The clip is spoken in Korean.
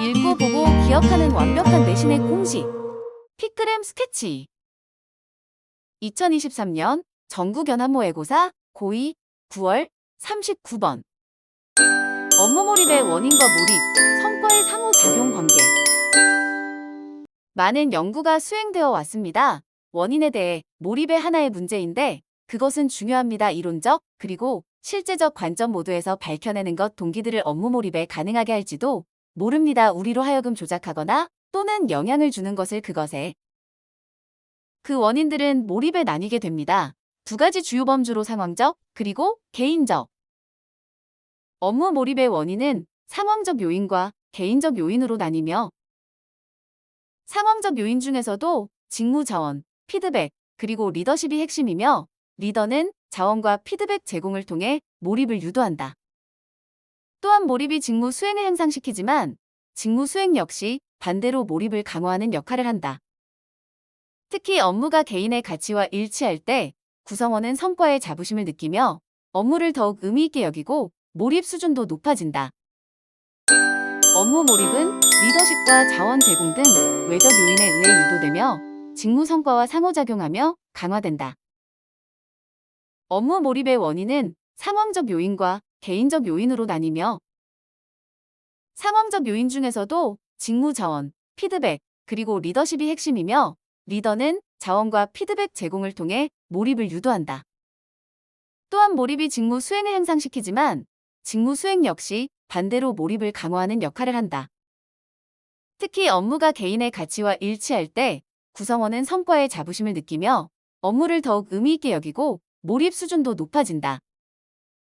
읽고 보고 기억하는 완벽한 내신의 공식. 피크램 스케치. 2023년 전국연합모의고사 고2 9월 39번. 업무 몰입의 원인과 몰입, 성과의 상호작용 관계. 많은 연구가 수행되어 왔습니다. 원인에 대해 몰입의 하나의 문제인데 그것은 중요합니다. 이론적 그리고 실제적 관점 모두에서 밝혀내는 것 동기들을 업무 몰입에 가능하게 할지도 모릅니다. 우리로 하여금 조작하거나 또는 영향을 주는 것을 그것에 그 원인들은 몰입에 나뉘게 됩니다. 두 가지 주요 범주로 상황적 그리고 개인적 업무 몰입의 원인은 상황적 요인과 개인적 요인으로 나뉘며 상황적 요인 중에서도 직무 자원, 피드백, 그리고 리더십이 핵심이며 리더는 자원과 피드백 제공을 통해 몰입을 유도한다. 또한 몰입이 직무 수행을 향상시키지만 직무 수행 역시 반대로 몰입을 강화하는 역할을 한다. 특히 업무가 개인의 가치와 일치할 때 구성원은 성과에 자부심을 느끼며 업무를 더욱 의미 있게 여기고 몰입 수준도 높아진다. 업무 몰입은 리더십과 자원 제공 등 외적 요인에 의해 유도되며 직무 성과와 상호작용하며 강화된다. 업무 몰입의 원인은 상황적 요인과 개인적 요인으로 나뉘며 상황적 요인 중에서도 직무 자원, 피드백, 그리고 리더십이 핵심이며 리더는 자원과 피드백 제공을 통해 몰입을 유도한다. 또한 몰입이 직무 수행을 향상시키지만 직무 수행 역시 반대로 몰입을 강화하는 역할을 한다. 특히 업무가 개인의 가치와 일치할 때 구성원은 성과에 자부심을 느끼며 업무를 더욱 의미 있게 여기고 몰입 수준도 높아진다.